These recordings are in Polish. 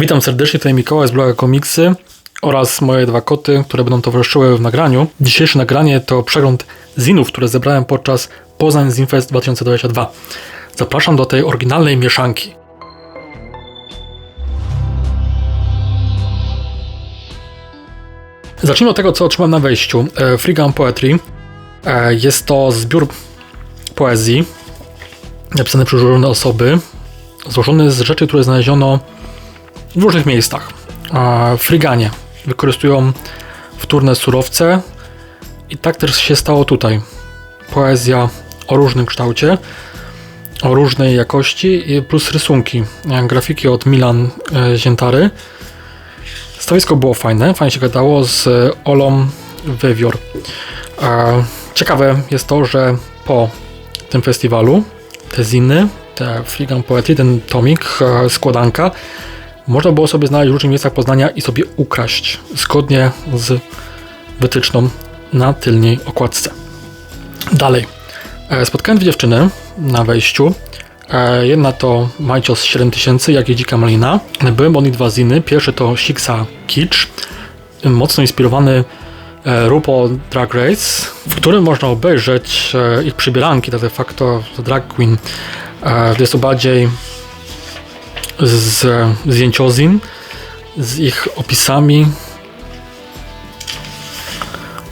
Witam serdecznie, tutaj Mikołaj z bloga Komiksy oraz moje dwa koty, które będą towarzyszyły w nagraniu. Dzisiejsze nagranie to przegląd zinów, które zebrałem podczas Poznań Zinfest 2022. Zapraszam do tej oryginalnej mieszanki. Zacznijmy od tego, co otrzymałem na wejściu. E, Freegun Poetry. E, Jest to zbiór poezji napisany przez różne osoby, złożony z rzeczy, które znaleziono w różnych miejscach. Friganie wykorzystują wtórne surowce i tak też się stało tutaj. Poezja o różnym kształcie, o różnej jakości plus rysunki, e, grafiki od Milan e, Ziętary. Stoisko było fajne, fajnie się gadało z Olą Wywior. Ciekawe jest to, że po tym festiwalu te ziny, te Frigan Poetry, ten tomik, e, składanka, można było sobie znaleźć w różnych miejscach Poznania i sobie ukraść zgodnie z wytyczną na tylnej okładce. Dalej. E, Spotkałem dwie dziewczyny na wejściu. E, Jedna to Majcios 7000, jak i Dzika Malina. Były od nich dwa ziny. Pierwszy to Shiksa Kitsch, mocno inspirowany e, RuPaul Drag Race, w którym można obejrzeć ich przybieranki, de facto drag queen. Jest to bardziej z zdjęciozin, z ich opisami,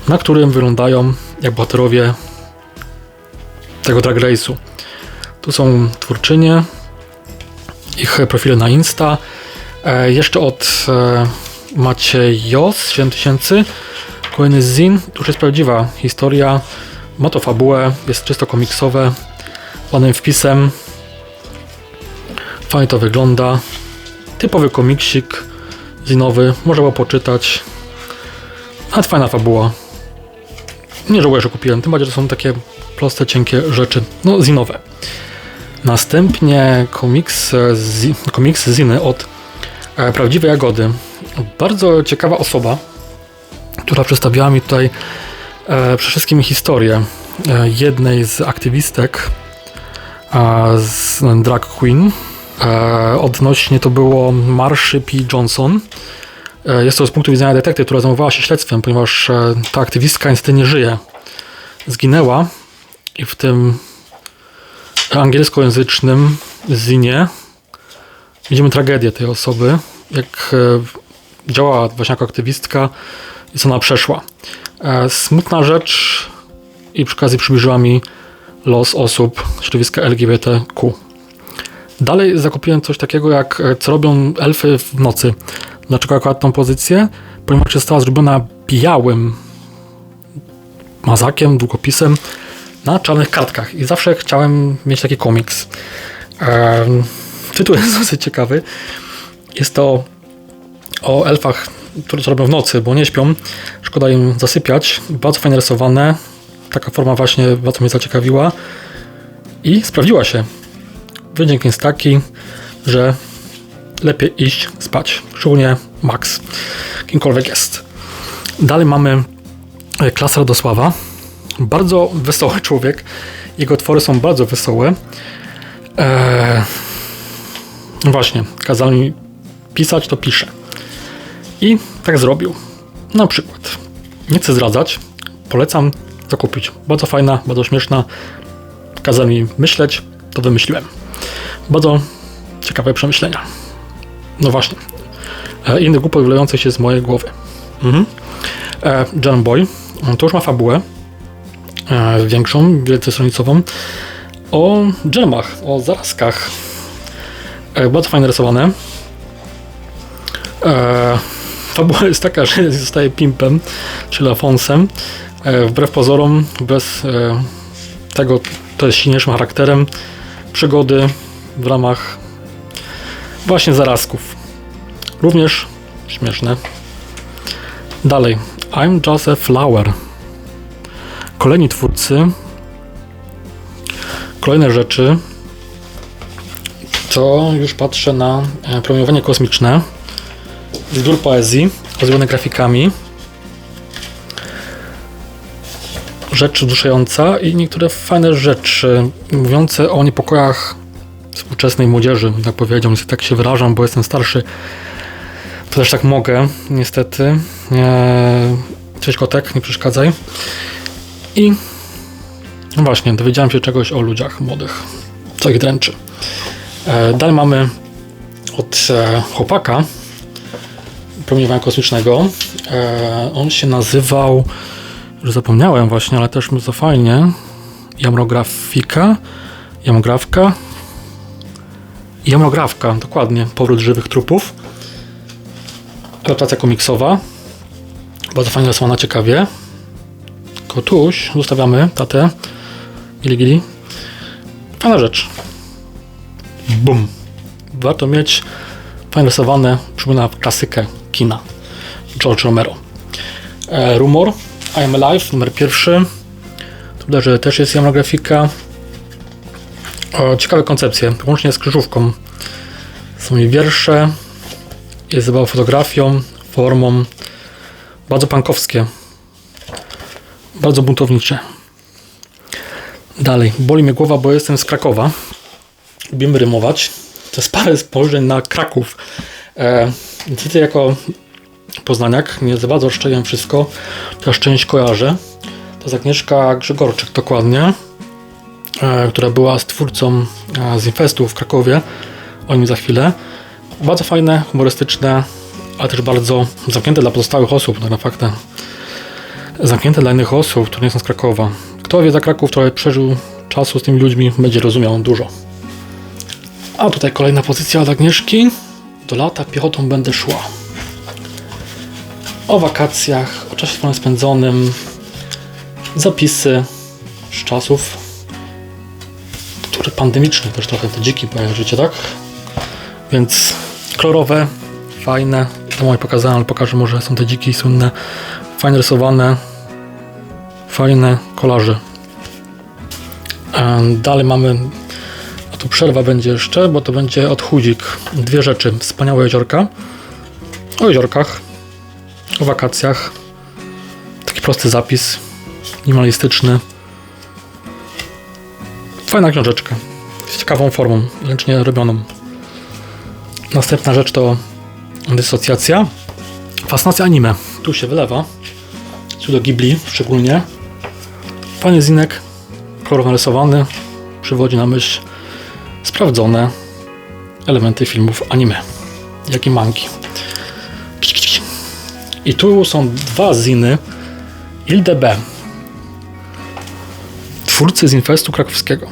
na którym wyglądają jak bohaterowie tego drag race'u. Tu są twórczynie, ich profile na Insta. E, jeszcze od e, Maciejos 7000 kolejny zin, to już jest prawdziwa historia, ma to fabułę, jest czysto komiksowe, ładnym wpisem, fajnie to wygląda, typowy komiksik zinowy, można było poczytać, nawet fajna fabuła, nie żałuję, że kupiłem, tym bardziej, że są takie proste, cienkie rzeczy, no zinowe. Następnie komiks, e, komiks ziny od e, Prawdziwej Jagody. Bardzo ciekawa osoba, która przedstawiła mi tutaj e, przede wszystkim historię e, jednej z aktywistek z Drag Queen. E, odnośnie to było Marszy P. Johnson. E, jest to z punktu widzenia detektyw, która zajmowała się śledztwem, ponieważ e, ta aktywistka niestety nie żyje. Zginęła i w tym angielskojęzycznym zinie widzimy tragedię tej osoby, jak e, działała właśnie jako aktywistka i co ona przeszła. E, smutna rzecz i przy okazji przybliżyła mi los osób środowiska LGBTQ. Dalej zakupiłem coś takiego jak e, co robią elfy w nocy. Dlaczego akurat tą pozycję? Ponieważ została zrobiona białym mazakiem, długopisem na czarnych kartkach i zawsze chciałem mieć taki komiks. Tytuł jest dosyć ciekawy. Jest to o elfach, które robią w nocy, bo nie śpią. Szkoda im zasypiać. Bardzo fajnie rysowane. Taka forma właśnie bardzo mnie zaciekawiła. I sprawdziła się. Wynik jest taki, że lepiej iść spać. Szczególnie Max. Kimkolwiek jest. Dalej mamy e, klasa Radosława. Bardzo wesoły człowiek. Jego twory są bardzo wesołe. Eee, właśnie, kazał mi pisać, to piszę. I tak zrobił. Na przykład, nie chcę zdradzać, polecam zakupić. Bardzo fajna, bardzo śmieszna. Kazał mi myśleć, to wymyśliłem. Bardzo ciekawe przemyślenia. No właśnie. E, inny głupot wylający się z mojej głowy. Mhm. E, John Boy, to już ma fabułę e, większą, wielce-stronicową o dżemach, o zarazkach. E, bardzo fajnie rysowane. Fabuła jest taka, że zostaje pimpem, czyli Afonsem. Wbrew pozorom, bez tego, to jest silniejszym charakterem, przygody w ramach właśnie zarazków. Również śmieszne. Dalej. I'm just a flower. Kolejni twórcy. Kolejne rzeczy. To już patrzę na e, promieniowanie kosmiczne. Zbiór poezji, ozdobione grafikami. Rzecz wzruszająca i niektóre fajne rzeczy mówiące o niepokojach współczesnej młodzieży, tak powiedział, tak się wyrażam, bo jestem starszy, to też tak mogę, niestety. Eee, cześć kotek, nie przeszkadzaj. I właśnie, dowiedziałem się czegoś o ludziach młodych, co ich dręczy. Eee, dalej mamy od e, chłopaka promieniowania kosmicznego. E, on się nazywał, już zapomniałem właśnie, ale też bardzo fajnie, jamrografika, jamografka, jamografka, dokładnie, powrót żywych trupów. Adaptacja komiksowa, bardzo fajnie rysowana, ciekawie. Kotuś, zostawiamy tatę, gili gili. Fajna rzecz. Bum. Warto mieć fajnie rysowane, przypomina klasykę kina. George Romero. E, Rumor, I Am Alive, numer pierwszy. Tu że też jest jamografika. O, ciekawe koncepcje, łącznie z krzyżówką. Są i wiersze, jest zabawa fotografią, formą. Bardzo pankowskie. Bardzo buntownicze. Dalej, boli mnie głowa, bo jestem z Krakowa. Lubimy rymować. To jest parę spojrzeń na Kraków. E, niestety jako poznaniak nie za bardzo rozszczelam wszystko. Chociaż część kojarzę. To jest Agnieszka Grzegorczyk dokładnie, która była stwórcą e, z Infestu w Krakowie. O nim za chwilę. Bardzo fajne, humorystyczne, ale też bardzo zamknięte dla pozostałych osób, tak naprawdę. Zamknięte dla innych osób, które nie są z Krakowa. Kto wie za Kraków, trochę przeżył czasu z tymi ludźmi, będzie rozumiał dużo. A tutaj kolejna pozycja od Agnieszki. Do lata piechotą będę szła. O wakacjach, o czasie spędzonym, zapisy z czasów, które pandemiczne też trochę te dziki życie, tak? Więc kolorowe, fajne. To moje pokazałem, ale pokażę może są te dziki słynne, fajnie rysowane, fajne kolaże. Dalej mamy, a tu przerwa będzie jeszcze, bo to będzie odchudzik. Dwie rzeczy. Wspaniałe jeziorka. O jeziorkach, o wakacjach. Taki prosty zapis, minimalistyczny. Fajna książeczka. Z ciekawą formą, ręcznie robioną. Następna rzecz to dysocjacja. Fascynacja anime. Tu się wylewa. Studio Ghibli szczególnie. Fajny zinek, kolorowo narysowany, przywodzi na myśl sprawdzone elementy filmów anime, jak i mangi. I tu są dwa ziny ILDB, twórcy z Infestu krakowskiego.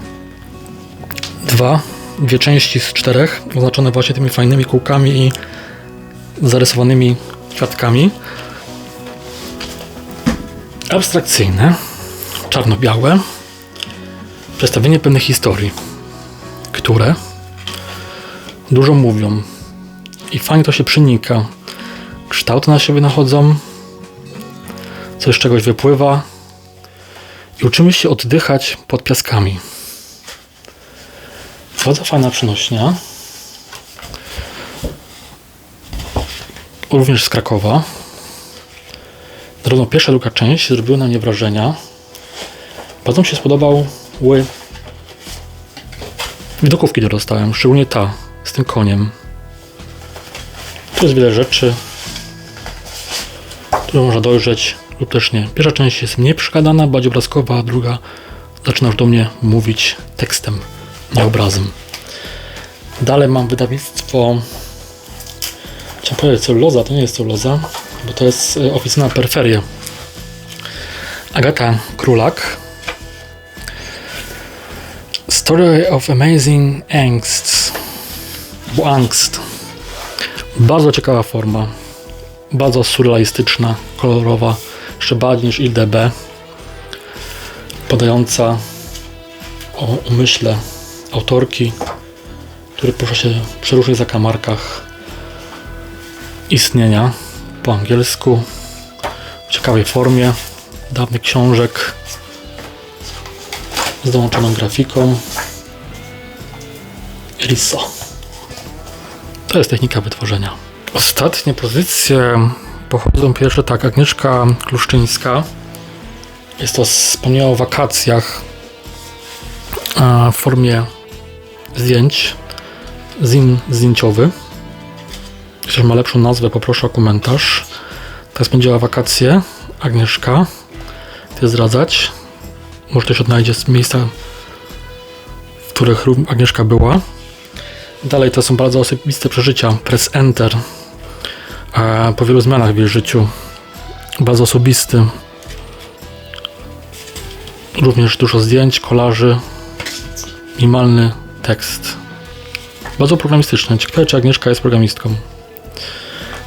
Dwa dwie części z czterech, oznaczone właśnie tymi fajnymi kółkami i zarysowanymi kwiatkami. Abstrakcyjne, czarno-białe, przedstawienie pewnych historii, które dużo mówią i fajnie to się przenika. Kształty na siebie nachodzą, coś z czegoś wypływa uczymy się oddychać pod piaskami. Bardzo fajna przenośnia. Również z Krakowa. Zarówno pierwsza, druga część zrobiły na mnie wrażenia. Bardzo mi się spodobał ły widokówki, które dostałem, szczególnie ta z tym koniem. Tu jest wiele rzeczy, które można dojrzeć lub też nie. Pierwsza część jest mniej przekładana, bardziej obrazkowa, a druga zaczyna już do mnie mówić tekstem nie obrazem. Dalej mam wydawnictwo. Chciałem powiedzieć celuloza, to nie jest celuloza, bo to jest e, oficyna Perferie. Agata Królak. Story of Amazing Angst. Bo angst. Bardzo ciekawa forma. Bardzo surrealistyczna, kolorowa, bardziej niż IDB. Podająca o umyśle autorki, który porusza się przy różnych zakamarkach istnienia po angielsku, w ciekawej formie, dawnych książek z dołączoną grafiką. Riso. To jest technika wytworzenia. Ostatnie pozycje pochodzą pierwsze tak, Agnieszka Kluszczyńska. Jest to wspomniała o wakacjach w formie zdjęć. Zin zdjęciowy. Jeśli ma lepszą nazwę, poproszę o komentarz. Tak spędziła wakacje Agnieszka. Chcę zdradzać. Może też odnajdzie miejsca, w których Agnieszka była. Dalej to są bardzo osobiste przeżycia. Press Enter. E, po wielu zmianach w jej życiu. Bardzo osobisty. Również dużo zdjęć, kolaży. Minimalny tekst. Bardzo programistyczny. Ciekawe, czy Agnieszka jest programistką.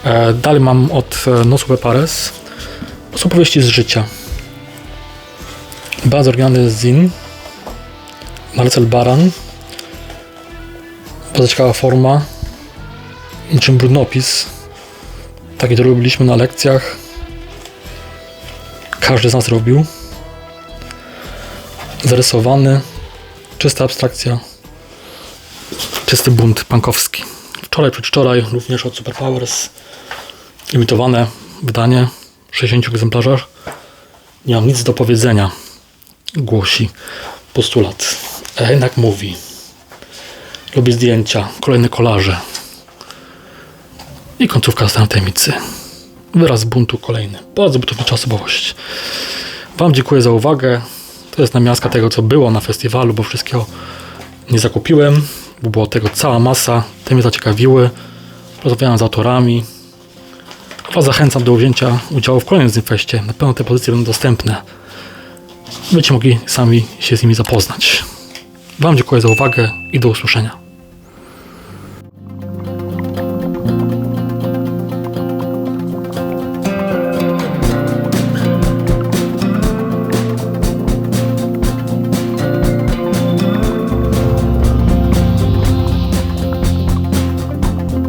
E, dalej mam od e, Nosube Pares. To są powieści z życia. Bardzo oryginalny zin. Marcel Baran. Bardzo ciekawa forma. Niczym brudnopis. Taki, który robiliśmy na lekcjach. Każdy z nas robił. Zarysowany. Czysta abstrakcja. Czysty bunt pankowski. Wczoraj, przedwczoraj również od Superpowers imitowane wydanie w 60 egzemplarzach. Nie mam nic do powiedzenia, głosi postulat. A jednak mówi. Lubi zdjęcia, kolejne kolaże. I końcówka stan tajemnicy. Wyraz buntu kolejny. Bardzo budownicza osobowość. Wam dziękuję za uwagę. To jest namiastka tego, co było na festiwalu, bo wszystkiego nie zakupiłem, bo było tego cała masa. Te mnie zaciekawiły. Rozmawiałem z autorami. Was zachęcam do wzięcia udziału w kolejnym Zymfeście. Na pewno te pozycje będą dostępne. Będziecie mogli sami się z nimi zapoznać. Wam dziękuję za uwagę i do usłyszenia.